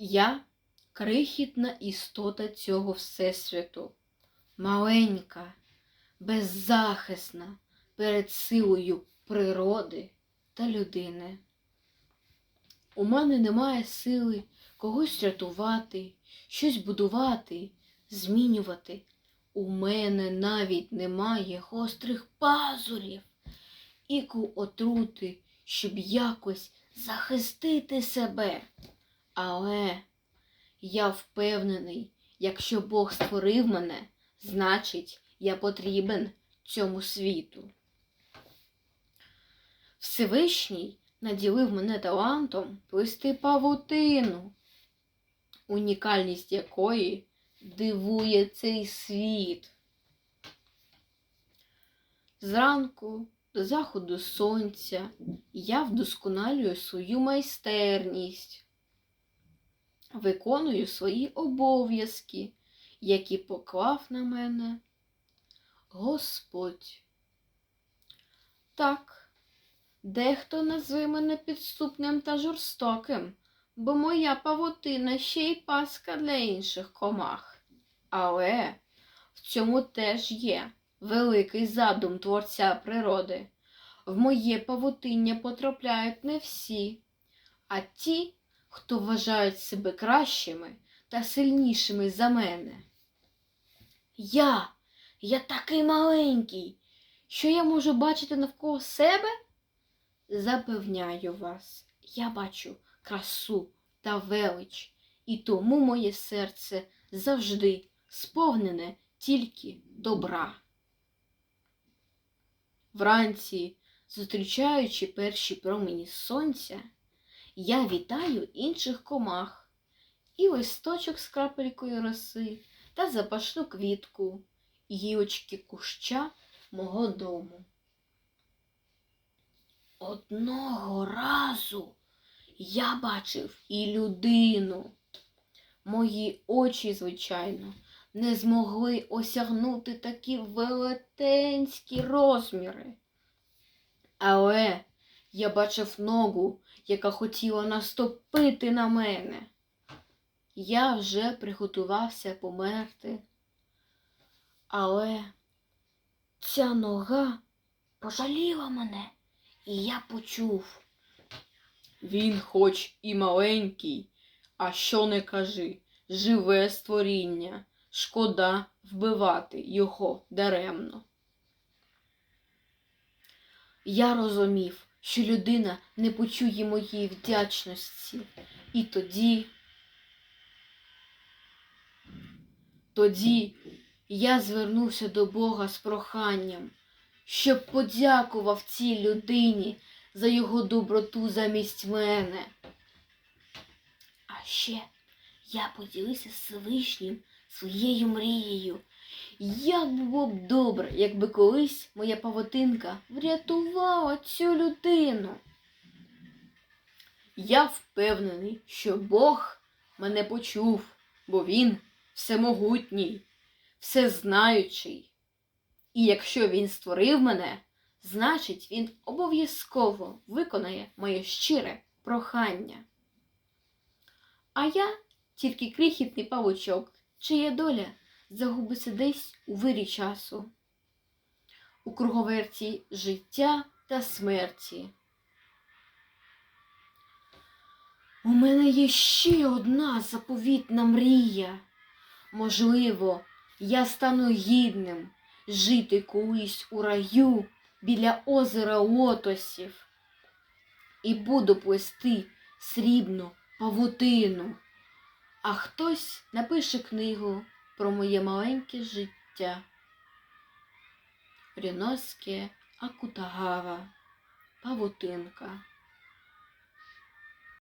Я крихітна істота цього Всесвіту, маленька, беззахисна перед силою природи та людини. У мене немає сили когось рятувати, щось будувати, змінювати. У мене навіть немає гострих пазурів, іку отрути, щоб якось захистити себе. Але я впевнений, якщо Бог створив мене, значить, я потрібен цьому світу. Всевишній наділив мене талантом плести павутину, унікальність якої дивує цей світ. Зранку до заходу сонця я вдосконалюю свою майстерність, виконую свої обов'язки, які поклав на мене Господь. Так, дехто назве мене підступним та жорстоким, бо моя павутина ще й паска для інших комах. Але в цьому теж є великий задум творця природи. В моє павутиння потрапляють не всі, а ті, хто вважають себе кращими та сильнішими за мене. Я, я такий маленький, що я можу бачити навколо себе? Запевняю вас, я бачу красу та велич, і тому моє серце завжди сповнене тільки добра. Вранці, зустрічаючи перші промені сонця, я вітаю інших комах і листочок з крапелькою роси та запашну квітку, гілочки куща мого дому. Одного разу я бачив і людину. Мої очі, звичайно, не змогли осягнути такі велетенські розміри. Але я бачив ногу, яка хотіла наступити на мене. Я вже приготувався померти. Але ця нога пожаліла мене, і я почув. Він хоч і маленький, а що не кажи, живе створіння, шкода вбивати його даремно. Я розумів, що людина не почує моєї вдячності, і тоді, тоді я звернувся до Бога з проханням, щоб подякував цій людині за його доброту замість мене. А ще я поділився з Всевишнім своєю мрією. Як було б добре, якби колись моя павутинка врятувала цю людину. Я впевнений, що Бог мене почув, бо Він всемогутній, всезнаючий. І якщо він створив мене, значить він обов'язково виконає моє щире прохання. А я тільки крихітний павучок, чия доля загубиться десь у вирі часу, у круговерті життя та смерті. У мене є ще одна заповітна мрія. Можливо, я стану гідним жити колись у раю біля озера лотосів і буду плести срібну павутину, а хтось напише книгу про моє маленьке життя. Ріноске Акутагава, Павутинка.